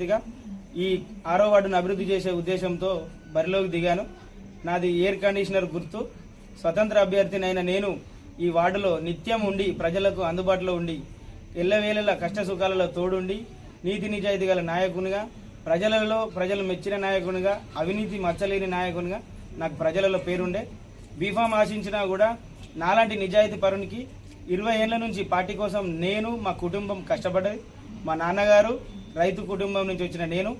వ్యక్తిగా ఈ ఆరో వార్డును అభివృద్ధి చేసే ఉద్దేశంతో బరిలోకి దిగాను. నాది ఎయిర్ కండిషనర్ గుర్తు. స్వతంత్ర అభ్యర్థినైన నేను ఈ వార్డులో నిత్యం ఉండి ప్రజలకు అందుబాటులో ఉండి ఎల్లవేళల కష్ట సుఖాలలో తోడుండి నీతి నిజాయితీ గల నాయకునిగా ప్రజలలో ప్రజలు మెచ్చిన నాయకునిగా అవినీతి మచ్చలేని నాయకునిగా నాకు ప్రజలలో పేరుండే. బీఫామ్ ఆశించినా కూడా నాలాంటి నిజాయితీ పరునికి ఇరవై ఏళ్ళ నుంచి పార్టీ కోసం నేను మా కుటుంబం కష్టపడ్డది. మా నాన్నగారు రైతు కుటుంబం నుంచి వచ్చిన నేను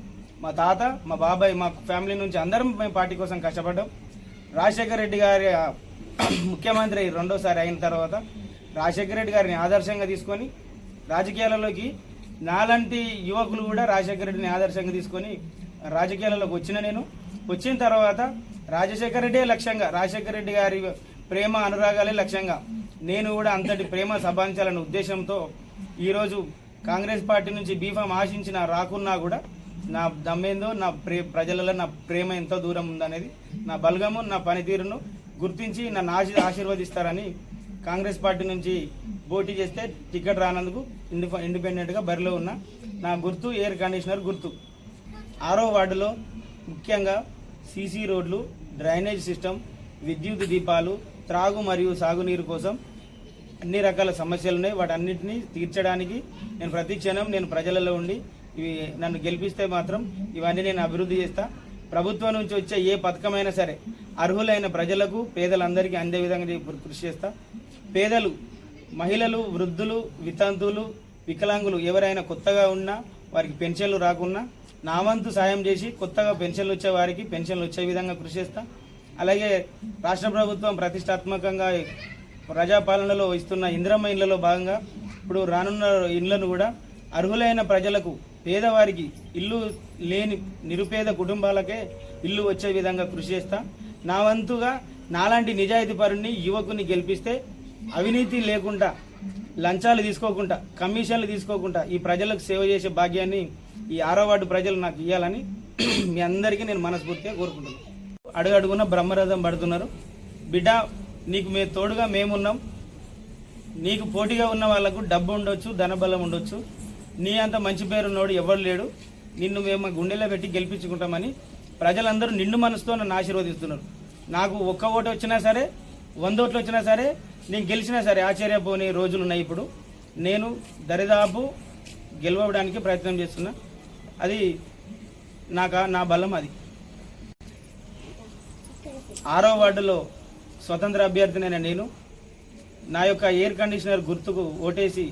మా తాత మా బాబాయ్ మా ఫ్యామిలీ నుంచి అందరం మేము పార్టీ కోసం కష్టపడ్డాం. రాజశేఖర రెడ్డి గారి ముఖ్యమంత్రి రెండోసారి అయిన తర్వాత రాజశేఖర రెడ్డి గారిని ఆదర్శంగా తీసుకొని రాజకీయాలలోకి నాలాంటి యువకులు కూడా రాజశేఖర రెడ్డిని ఆదర్శంగా తీసుకొని రాజకీయాలలోకి వచ్చిన నేను. వచ్చిన తర్వాత రాజశేఖర రెడ్డే లక్ష్యంగా రాజశేఖర రెడ్డి గారి ప్రేమ అనురాగాలే లక్ష్యంగా నేను కూడా అంతటి ప్రేమ సభాంచాలనే ఉద్దేశంతో ఈరోజు కాంగ్రెస్ పార్టీ నుంచి బీఫామ్ ఆశించిన రాకున్నా కూడా నా దమ్మేందో నా ప్రే ప్రజలలో నా ప్రేమ ఎంతో దూరం ఉందనేది నా బలగము నా పనితీరును గుర్తించి నన్ను ఆశీ ఆశీర్వదిస్తారని కాంగ్రెస్ పార్టీ నుంచి పోటీ చేస్తే టికెట్ రానందుకు ఇండి ఇండిపెండెంట్గా బరిలో ఉన్న నా గుర్తు ఎయిర్ కండిషనర్ గుర్తు. ఆరో వార్డులో ముఖ్యంగా సీసీ రోడ్లు డ్రైనేజ్ సిస్టమ్ విద్యుత్ దీపాలు త్రాగు మరియు సాగునీరు కోసం అన్ని రకాల సమస్యలు ఉన్నాయి. వాటన్నిటిని తీర్చడానికి నేను ప్రతి క్షణం నేను ప్రజలలో ఉండి ఇవి నన్ను గెలిపిస్తే మాత్రం ఇవన్నీ నేను అభివృద్ధి చేస్తా. ప్రభుత్వం నుంచి వచ్చే ఏ పథకమైనా సరే అర్హులైన ప్రజలకు పేదలందరికీ అందే విధంగా కృషి చేస్తా. పేదలు మహిళలు వృద్ధులు వితంతువులు వికలాంగులు ఎవరైనా కొత్తగా ఉన్నా వారికి పెన్షన్లు రాకున్నా నా వంతు సాయం చేసి కొత్తగా పెన్షన్లు వచ్చే వారికి పెన్షన్లు వచ్చే విధంగా కృషి చేస్తా. అలాగే రాష్ట్ర ప్రభుత్వం ప్రతిష్టాత్మకంగా ప్రజాపాలనలో ఇస్తున్న ఇందిరమ్మ ఇళ్ళలో భాగంగా ఇప్పుడు రానున్న ఇండ్లను కూడా అర్హులైన ప్రజలకు పేదవారికి ఇల్లు లేని నిరుపేద కుటుంబాలకే ఇల్లు వచ్చే విధంగా కృషి చేస్తా. నా వంతుగా నాలాంటి నిజాయితీ పరుణ్ణి యువకుని గెలిపిస్తే అవినీతి లేకుండా లంచాలు తీసుకోకుండా కమిషన్లు తీసుకోకుండా ఈ ప్రజలకు సేవ చేసే భాగ్యాన్ని ఈ ఆరో వార్డు ప్రజలు నాకు ఇవ్వాలని మీ అందరికీ నేను మనస్ఫూర్తిగా కోరుకుంటున్నాను. అడుగడుగున బ్రహ్మరథం పడుతున్నారు. బిడ్డ నీకు మే తోడుగా మేమున్నాం. నీకు పోటీగా ఉన్న వాళ్ళకు డబ్బు ఉండొచ్చు ధనబలం ఉండొచ్చు. నీ అంత మంచి పేరున్నోడు ఎవరు లేడు. నిన్ను మేము గుండెలో పెట్టి గెలిపించుకుంటామని ప్రజలందరూ నిండు మనసుతో నన్ను ఆశీర్వదిస్తున్నారు. నాకు ఒక్క ఓటు వచ్చినా సరే వంద ఓట్లు వచ్చినా సరే నేను గెలిచినా సరే ఆశ్చర్యపోని రోజులు ఉన్నాయి ఇప్పుడు. నేను దరిదాపు గెలవడానికి ప్రయత్నం చేస్తున్నా. అది నాకు నా బలం అది. ఆరో వార్డులో స్వతంత్ర అభ్యర్థినైన నేను. నా యొక్క ఎయిర్ కండిషనర్ గుర్తుకు ఓటేసి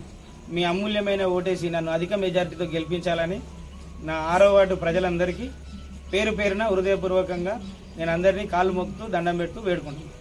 మీ అమూల్యమైన ఓటేసి నన్ను అధిక మెజారిటీతో గెలిపించాలని నా ఆరో వార్డు ప్రజలందరికీ పేరు పేరున హృదయపూర్వకంగా నేను అందరినీ కాళ్ళు మొక్కుతూ దండం పెడుతూ వేడుకుంటున్నాను.